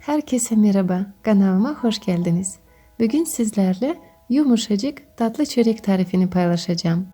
Herkese merhaba, kanalıma hoş geldiniz. Bugün sizlerle yumuşacık tatlı çörek tarifini paylaşacağım.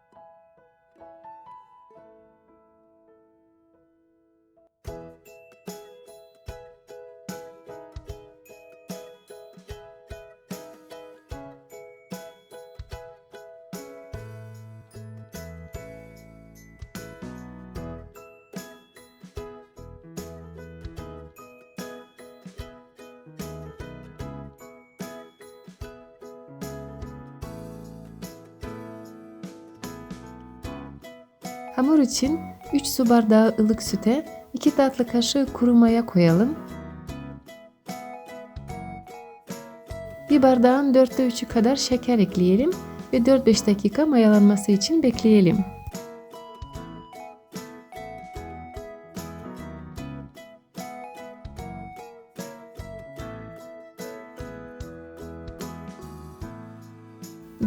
Hamur için 3 su bardağı ılık süte 2 tatlı kaşığı kuru maya koyalım. Bir bardağın 4'te 3'ü kadar şeker ekleyelim ve 4-5 dakika mayalanması için bekleyelim.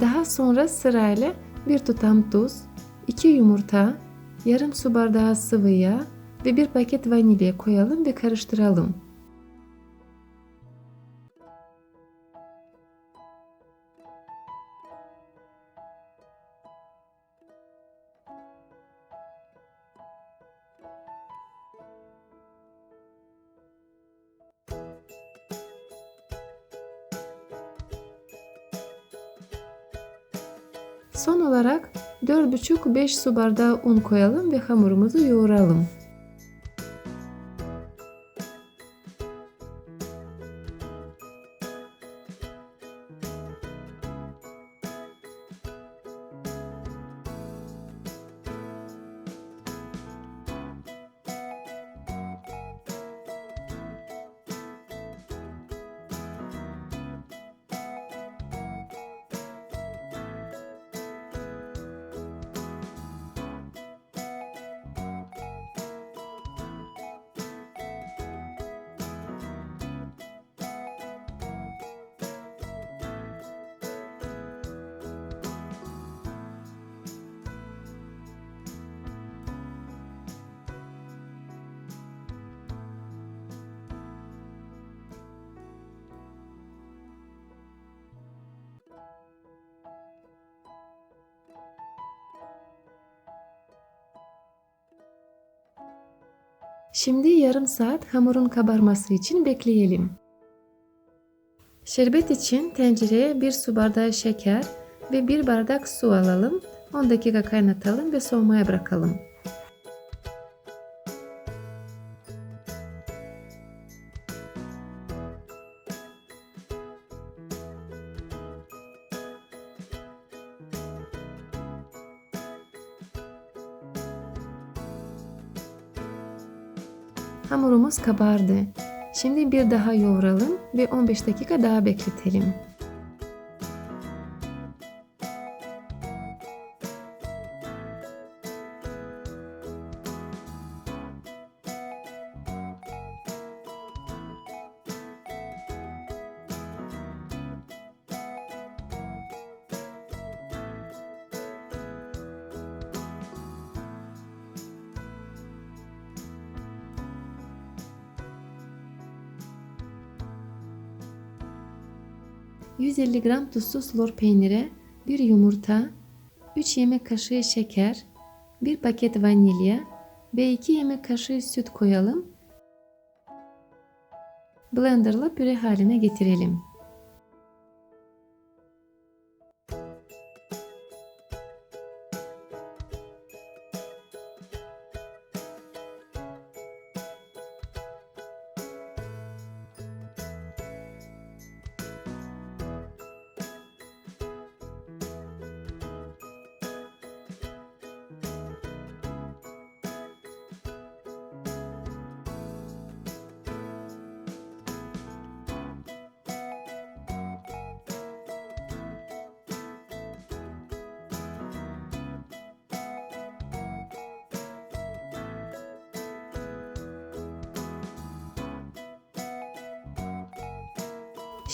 Daha sonra sırayla bir tutam tuz, 2 yumurta, yarım su bardağı sıvı yağ ve bir paket vanilya koyalım ve karıştıralım. Son olarak 4,5-5 su bardağı un koyalım ve hamurumuzu yoğuralım. Şimdi yarım saat hamurun kabarması için bekleyelim. Şerbet için tencereye 1 su bardağı şeker ve 1 bardak su alalım. 10 dakika kaynatalım ve soğumaya bırakalım. Hamurumuz kabardı. Şimdi bir daha yoğuralım ve 15 dakika daha bekletelim. ...150 gram tuzsuz lor peynire... ...1 yumurta... ...3 yemek kaşığı şeker... ...1 paket vanilya... ...ve 2 yemek kaşığı süt koyalım... ...blenderla püre haline getirelim...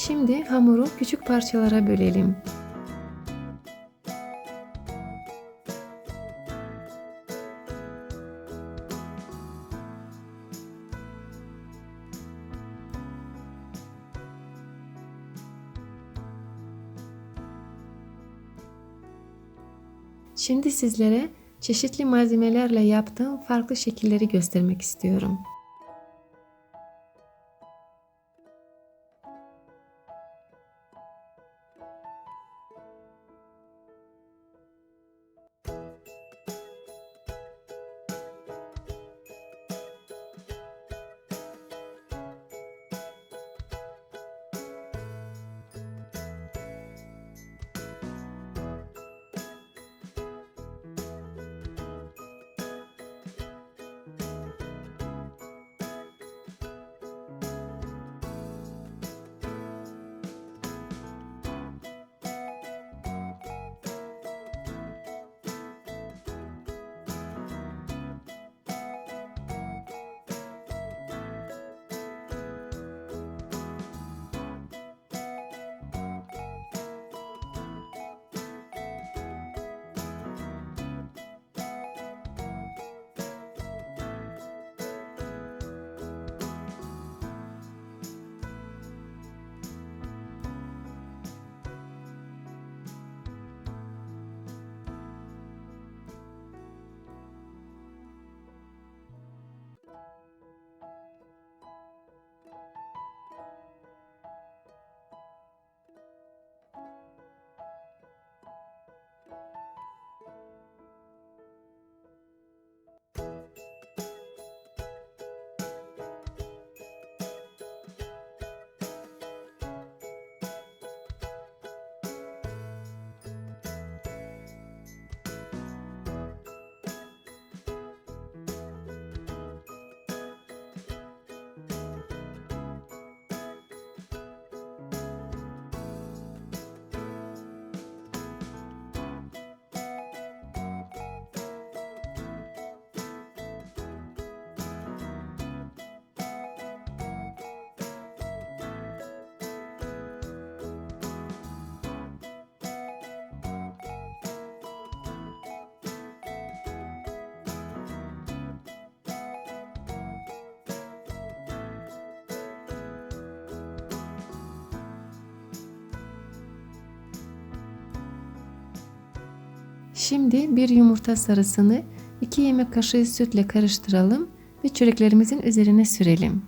Şimdi hamuru küçük parçalara bölelim. Şimdi sizlere çeşitli malzemelerle yaptığım farklı şekilleri göstermek istiyorum. Şimdi bir yumurta sarısını 2 yemek kaşığı sütle karıştıralım ve çöreklerimizin üzerine sürelim.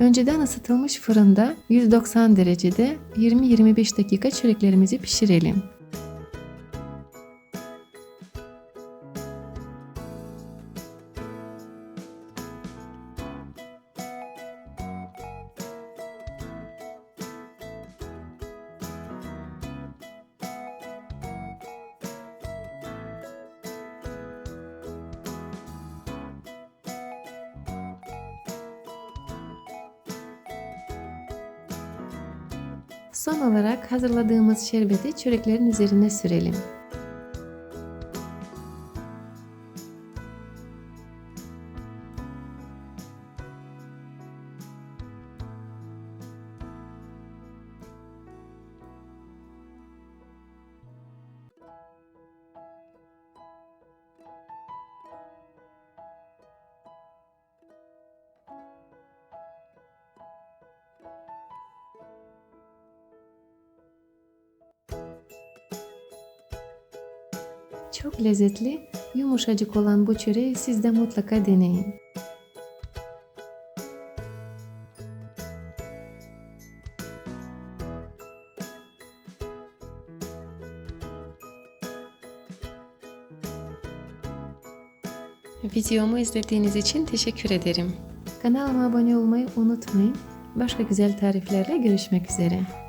Önceden ısıtılmış fırında 190 derecede 20-25 dakika çöreklerimizi pişirelim. Son olarak hazırladığımız şerbeti çöreklerin üzerine sürelim. Çok lezzetli, yumuşacık olan bu çöreği siz de mutlaka deneyin. Videomu izlediğiniz için teşekkür ederim. Kanalıma abone olmayı unutmayın. Başka güzel tariflerle görüşmek üzere.